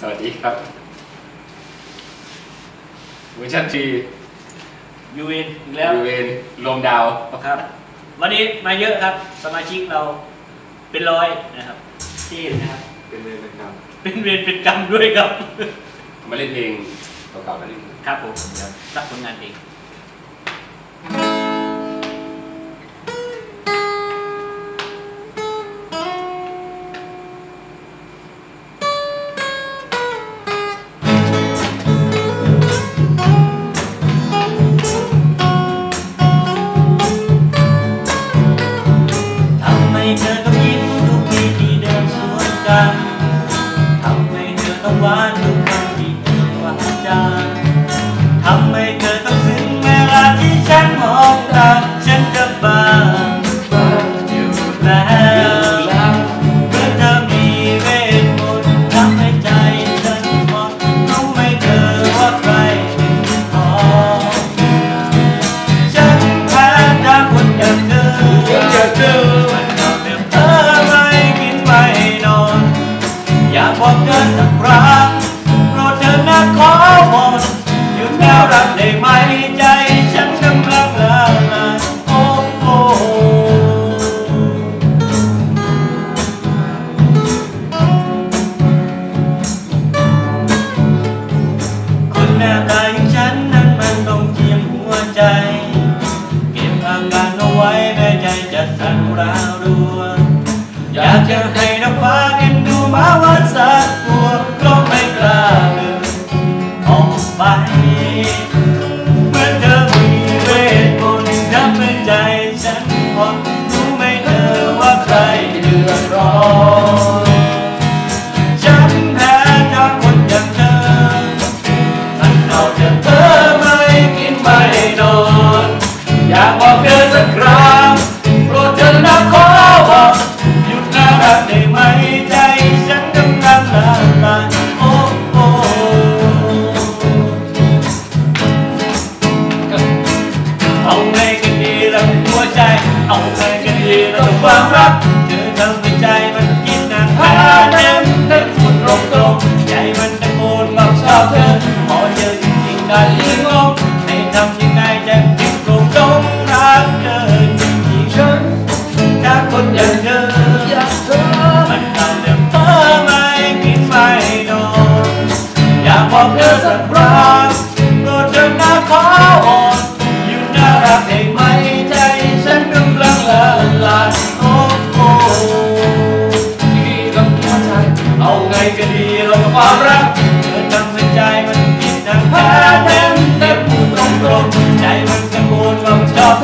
สวัสดีครับเวอร์ชันทียูเวนอีกแล้วยูเวนลมดาวครับ วันนี้มาเยอะครับ สมาชิกเราเป็นร้อยนะครับที่นะครับ เป็นเวรเป็นกรรมเป็นเวรเป็นกรรมด้วยครับ มาเล่นเพลงเก่าๆกันนิดนึงครับผมเดี๋ยวรับผลงานเอง ได้ไหมใจฉันกำลังละลายโอ้โอ้คนหน้าตาอย่างฉันนั้นมันต้องเจียมหัวใจ เก็บอาการเอาไว้แม้ใจจะสั่นราวรัวอยากจะให้ อดร้อนฉันแพ้จากคนอย่างเธอมันเอาแต่เธอไม่กินไม่นอน อยากบอกเธอสักครั้งโปรดเธอนะขอบอกหยุดนะรักได้ไหมใจฉันกำลังละลายโอ้โอ้เอาไงกันดีล่ะหัวใจ เอาไงกันดีล่ะความรัก ทำให้ใจมันคิดนานพาเต็มเต็มพูดตรงตรงใจมันตะโกนบอกชอบเธอพอเจอจริงๆกันลืมงงให้ทำยังไงจะถึงตรงตรงรักเธอจริงๆฉันถ้าคนอย่างเธอมันทำให้เธอไม่กินไม่นอนอยากบอกเธอสักครั้งโปรดเธอนะขอว มันคิดดังแพ้เต็มเต็มพูดตรงตรงๆใจมันกังวลว่าชอบเ